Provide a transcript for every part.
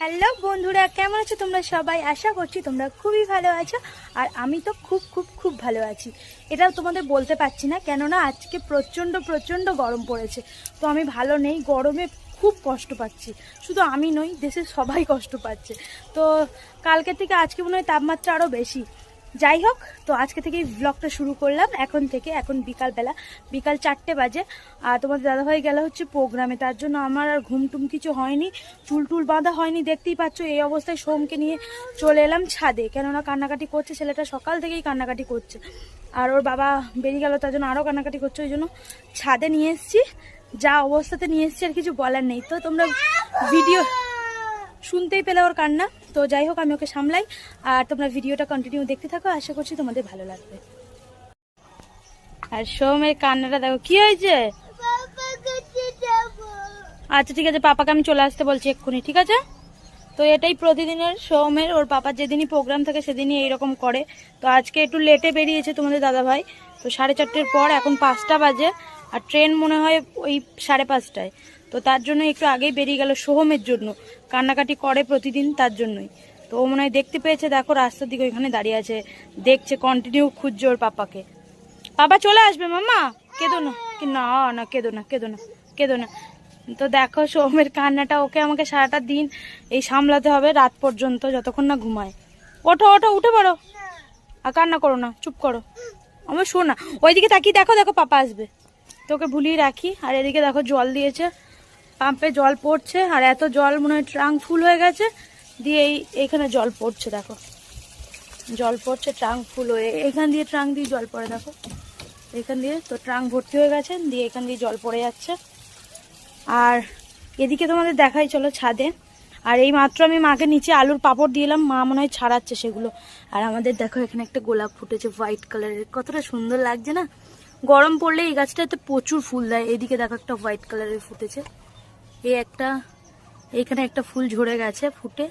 Hello বন্ধুরা, কেমন আছো তোমরা সবাই? আশা করছি তোমরা খুবই ভালো আছো আর আমি তো খুব খুব খুব ভালো আছি। এটাও তোমাদের বলতে পারছি না, কেননা আজকে প্রচণ্ড প্রচণ্ড গরম পড়েছে। তো আমি ভালো নেই, গরমে খুব কষ্ট পাচ্ছি। শুধু আমি নই দেশের সবাই কষ্ট পাচ্ছে। তো কালকে থেকে আজকে মনে হয় তাপমাত্রা আরও বেশি। যাই হোক তো আজকে থেকে এই ব্লগটা শুরু করলাম। এখন থেকে, এখন বিকালবেলা, বিকাল চারটে বাজে। আর তোমাদের দাদাভাই গেল হচ্ছে প্রোগ্রামে, তার জন্য আমার আর ঘুম টুম কিছু হয়নি চুল টুল বাঁধা হয়নি, দেখতেই পাচ্ছ এই অবস্থায় সোমকে নিয়ে চলে এলাম ছাদে। কেননা কান্নাকাটি করছে, ছেলেটা সকাল থেকেই কান্নাকাটি করছে। আর ওর বাবা বেরিয়ে গেল, তার জন্য আরও কান্নাকাটি করছে, ওই জন্য ছাদে নিয়ে এসেছি। যা অবস্থাতে নিয়ে এসেছি আর কিছু বলার নেই। তো তোমরা ভিডিও শুনতেই পেলে ওর কান্না। তো যাই হোক, আমি ওকে সামলাই আর তোমরা ভিডিওটা কন্টিনিউ দেখতে থাকো। আশা করছি তোমাদের ভালো লাগবে। আর সোমের কান্নাটা দেখো, কি হয়েছে? আচ্ছা ঠিক আছে, পাপাকে আমি চলে আসতে বলছি এক্ষুনি, ঠিক আছে? তো এটাই প্রতিদিনের সোমের, ওর পাপার যেদিনই প্রোগ্রাম থাকে সেদিনই এইরকম করে। তো আজকে একটু লেটে বেরিয়েছে তোমাদের দাদা ভাই তো সাড়ে চারটের পর এখন পাঁচটা বাজে, আর ট্রেন মনে হয় ওই সাড়ে পাঁচটায়। তো তার জন্য একটু আগেই বেরিয়ে গেল সোহমের জন্য। কান্নাকাটি করে প্রতিদিন তার জন্যই। তো ও মনে হয় দেখতে পেয়েছে, দেখো রাস্তার দিকে ওইখানে দাঁড়িয়ে আছে। দেখছে কন্টিনিউ খুঁজছে ওর পাপাকে। পাপা চলে আসবে, মাম্মা? কেঁদো না। না না, কেঁদো না কেঁদো না কেঁদো না। তো দেখো সোহমের কান্নাটা, ওকে আমাকে সারাটা দিন এই সামলাতে হবে রাত পর্যন্ত, যতক্ষণ না ঘুমায়। ওঠো ওঠো, উঠে পড়ো। আর কান্না করো না, চুপ করো। আমার শোনা ওইদিকে তাকিয়ে দেখো দেখো পাপা আসবে। তোকে ভুলিয়ে রাখি। আর এদিকে দেখো জল দিয়েছে। পাম্পে জল পড়ছে, আর এত জল মনে হয় ট্রাঙ্ক ফুল হয়ে গেছে। দিয়ে এই এইখানে জল পড়ছে, দেখো। জল পড়ছে, ট্রাঙ্ক ফুল হয়ে, এখান দিয়ে ট্রাঙ্ক দিয়ে জল পড়ে, দেখো। এখান দিয়ে তো ট্রাঙ্ক ভর্তি হয়ে গেছে, দিয়ে এখান দিয়ে জল পড়ে যাচ্ছে। আর এদিকে তোমাদের দেখাই, চলো ছাদে। আর এই মাত্র আমি মাকে নিচে আলুর পাপড় দিলাম মা মনে হয় ছাড়াচ্ছে সেগুলো। আর আমাদের দেখো, এখানে একটা গোলাপ ফুটেছে হোয়াইট কালারের, কতটা সুন্দর লাগছে না? গরম পড়লে এই গাছটা গাছটাতে প্রচুর ফুল দেয়, এদিকে দেখো একটা হোয়াইট কালারের ফুটেছে। এই একটা এইখানে একটা ফুল ঝরে গেছে ফুটে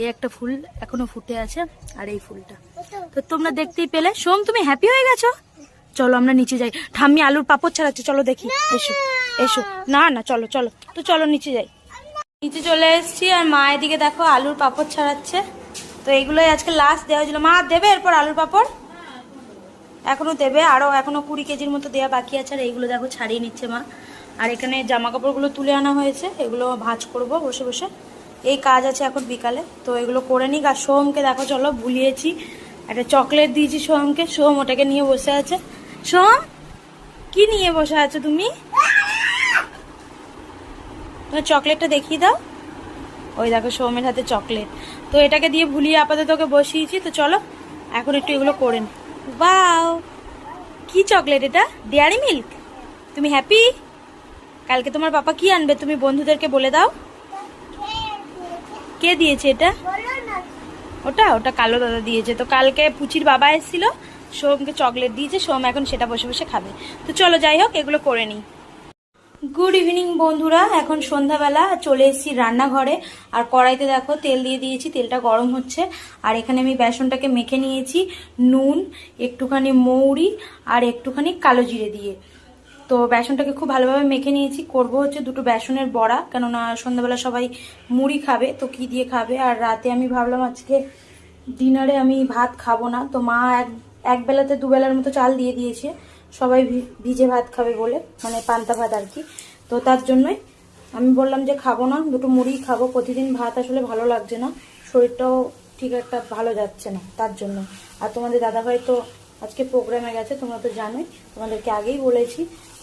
এই একটা ফুল এখনও ফুটে আছে, আর এই ফুলটা। তো তোমরা দেখতেই পেলে। সোম, তুমি হ্যাপি হয়ে গেছো? চলো আমরা নিচে যাই। ঠাম্মি আলুর পাপড় ছাড়াচ্ছে, চলো দেখি। এসো এসো। না না, চলো চলো। তো চলো নিচে যাই। নিচে চলে এসেছি, আর মা এদিকে দেখো আলুর পাপড় ছাড়াচ্ছে। তো এগুলোই আজকে লাস্ট দেওয়া হয়েছিল। মা, দেবে এরপর আলুর পাপড়? এখনও দেবে। আরও এখনও কুড়ি কেজির মতো দেওয়া বাকি আছে, আর এইগুলো দেখো ছাড়িয়ে নিচ্ছে মা। আর এখানে জামা কাপড়গুলো তুলে আনা হয়েছে, এগুলো ভাঁজ করব বসে বসে। এই কাজ আছে এখন বিকালে, তো এগুলো করে নিক। আর সোহমকে দেখো, চলো ভুলিয়েছি একটা চকলেট দিয়েছি সোহমকে সোহম ওটাকে নিয়ে বসে আছে। সোহম কি নিয়ে বসে আছো তুমি? তোমার চকলেটটা দেখিয়ে দাও। ওই দেখো সোহমের হাতে চকলেট। তো এটাকে দিয়ে ভুলিয়ে আপাতত ওকে বসিয়েছি। তো চলো, এখন একটু এগুলো করে নি। বাও কি চকলেট এটা? Dairy milk? তুমি হ্যাপি কালকে তোমার পাপা কি আনবে তুমি বন্ধুদেরকে বলে দাও? কে দিয়েছে এটা? ওটা ওটা কালো দাদা দিয়েছে। তো কালকে পুচির বাবা এসেছিল, সোমকে চকলেট দিয়েছে, সোম এখন সেটা বসে বসে খাবে। তো চলো যাই হোক, এগুলো করে নিই। গুড ইভিনিং বন্ধুরা। এখন সন্ধ্যাবেলা চলে এসেছি রান্নাঘরে। আর কড়াইতে দেখো, তেল দিয়ে দিয়েছি, তেলটা গরম হচ্ছে। আর এখানে আমি বেসনটাকে মেখে নিয়েছি, নুন, একটুখানি মৌরি আর একটুখানি কালো জিরে দিয়ে। তো বেসনটাকে খুব ভালোভাবে মেখে নিয়েছি। করব হচ্ছে দুটো বেসনের বড়া, কেননা সন্ধ্যাবেলা সবাই মুড়ি খাবে, তো কি দিয়ে খাবে? আর রাতে আমি ভাবলাম আজকে ডিনারে আমি ভাত খাব না। তো মা এক এক বেলাতে দুবেলার মতো চাল দিয়ে দিয়েছে। সবাই ভিজে ভাত খাবে বলে মানে পান্তা ভাত আর কি। তো তার জন্যই আমি বললাম যে খাব না, দুটো মুড়ি খাব। প্রতিদিন ভাত আসলে ভালো লাগছে না, শরীরটাও ঠিক একটা ভালো যাচ্ছে না, তার জন্য। আর তোমাদের দাদাভাই তো আজকে প্রোগ্রামে গেছে, তোমরা তো জানোই। তোমাদেরকে আগেই বলেছি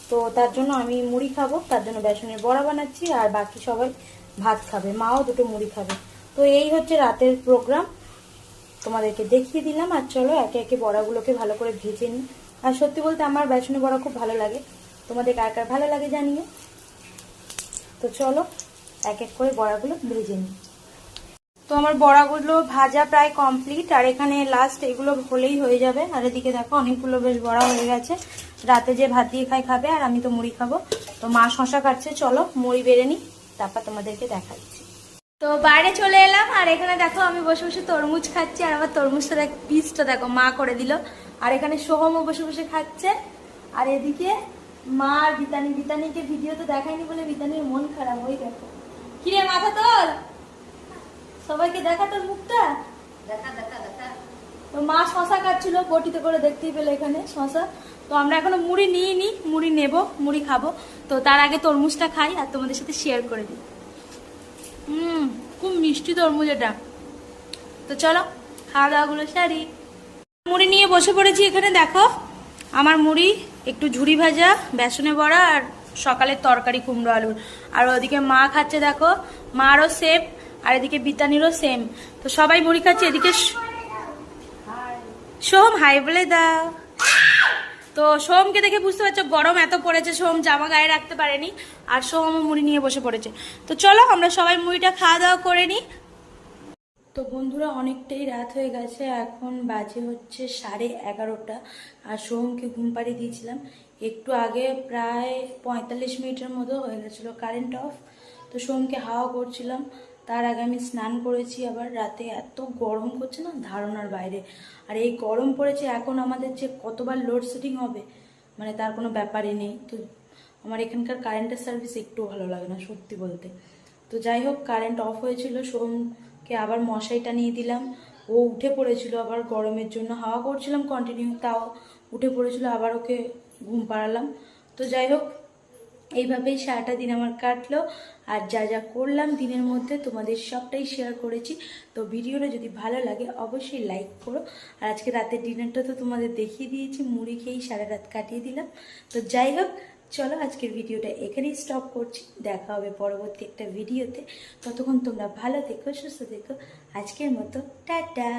তো তার জন্য আমি মুড়ি খাব, তার জন্য বেসনের বড়া বানাচ্ছি আর বাকি সবাই ভাত খাবে, মাও দুটো মুড়ি খাবে। তো এই হচ্ছে রাতের প্রোগ্রাম তোমাদেরকে দেখিয়ে দিলাম আর চলো একে একে বড়াগুলোকে ভালো করে ভেজে নিই। আর সত্যি বলতে আমার বেসনের বড়া খুব ভালো লাগে। তোমাদের কার কার ভালো লাগে জানিয়ে তো চলো এক এক করে বড়াগুলো ভেজে নিই। তো আমার বড়াগুলো ভাজা প্রায় কমপ্লিট আর এখানে লাস্ট এগুলো হলেই হয়ে যাবে। আর এদিকে দেখো অনেকগুলো বেশ বড়া হয়ে গেছে। রাতে যে ভাত দিয়ে খাই খাবে আর আমি তো মুড়ি খাব। তো মা শশা কাটছে চলো মুড়ি বেড়ে নিই তারপর তোমাদেরকে দেখাচ্ছি। তো বাইরে চলে এলাম আর এখানে দেখো আমি বসে বসে তরমুজ খাচ্ছি আর আবার তরমুজটা দেখ পিসটা দেখো মা করে দিল। আর এখানে সোহমও বসে বসে খাচ্ছে। আর এদিকে মা আর বিতানি বিতানিকে ভিডিও তো দেখায়নি বলে বিতানির মন খারাপ ওই দেখো। কিরে মাথা তোর সবাইকে দেখা তোর মুখটা? দেখা দেখা দেখা। তো মা শশা কাটছিল বটিতে করে দেখতেই পেলে এখানে শশা। তো আমরা এখনও মুড়ি নিয়ে নি মুড়ি নেব, মুড়ি খাব। তো তার আগে তরমুজটা খাই আর তোমাদের সাথে শেয়ার করে দিই। হুম, খুব মিষ্টি তরমুজ এটা। তো চলো, খাওয়া দাওয়াগুলো সারি। মুড়ি নিয়ে বসে পড়েছি এখানে, দেখো। আমার মুড়ি একটু ঝুড়ি ভাজা, বেসনে বড়া আর সকালের তরকারি কুমড়ো আলুর। আর ওদিকে মা খাচ্ছে, দেখো। মারও সেম আর এদিকে বিতানিরও সেম তো সবাই মুড়ি খাচ্ছে, এদিকে স- সোম হাই বলে দাও। তো সোমকে দেখে বুঝতে পারছ গরম এত পড়েছে, সোম জামা গায়ে রাখতে পারেনি আর সোম মুড়ি নিয়ে বসে পড়েছে। তো চলো আমরা সবাই মুড়িটা খাওয়া দাওয়া করে নিই তো বন্ধুরা, অনেকটাই রাত হয়ে গেছে, এখন বাজে হচ্ছে সাড়ে এগারোটা আর সোহমকে ঘুম পাড়িয়ে দিয়েছিলাম। একটু আগে প্রায় পঁয়তাল্লিশ মিনিটের মতো হয়ে গেছিল কারেন্ট অফ তো সোহমকে হাওয়া করছিলাম। তার আগে আমি স্নান করেছি, আবার রাতে এত গরম করছে না ধারণার বাইরে। আর এই গরম পড়েছে, এখন আমাদের যে কতবার লোডশেডিং হবে মানে তার কোনো ব্যাপারই নেই। তো আমার এখানকার কারেন্টের সার্ভিস একটু ভালো লাগে না, সত্যি বলতে। তো যাই হোক কারেন্ট অফ হয়েছিল, সোমকে আবার মশাই টানিয়ে দিলাম। ও উঠে পড়েছিল আবার গরমের জন্য। হাওয়া করছিলাম কন্টিনিউ তাও উঠে পড়েছিল, আবার ওকে ঘুম পাড়ালাম। তো যাই হোক এইভাবেই সারাটা দিন আমার কাটলো। আর যা যা করলাম দিনের মধ্যে তোমাদের সবটাই শেয়ার করেছি। তো ভিডিওটা যদি ভালো লাগে অবশ্যই লাইক করো। আর আজকে রাতের ডিনারটা তো তোমাদের দেখিয়ে দিয়েছি, মুড়ি খেয়েই সারা রাত কাটিয়ে দিলাম। তো যাই হোক, চলো আজকের ভিডিওটা এখানেই স্টপ করছি। দেখা হবে পরবর্তী একটা ভিডিওতে। ততক্ষণ তোমরা ভালো থেকো, সুস্থ থেকো। আজকের মতো, টাটা!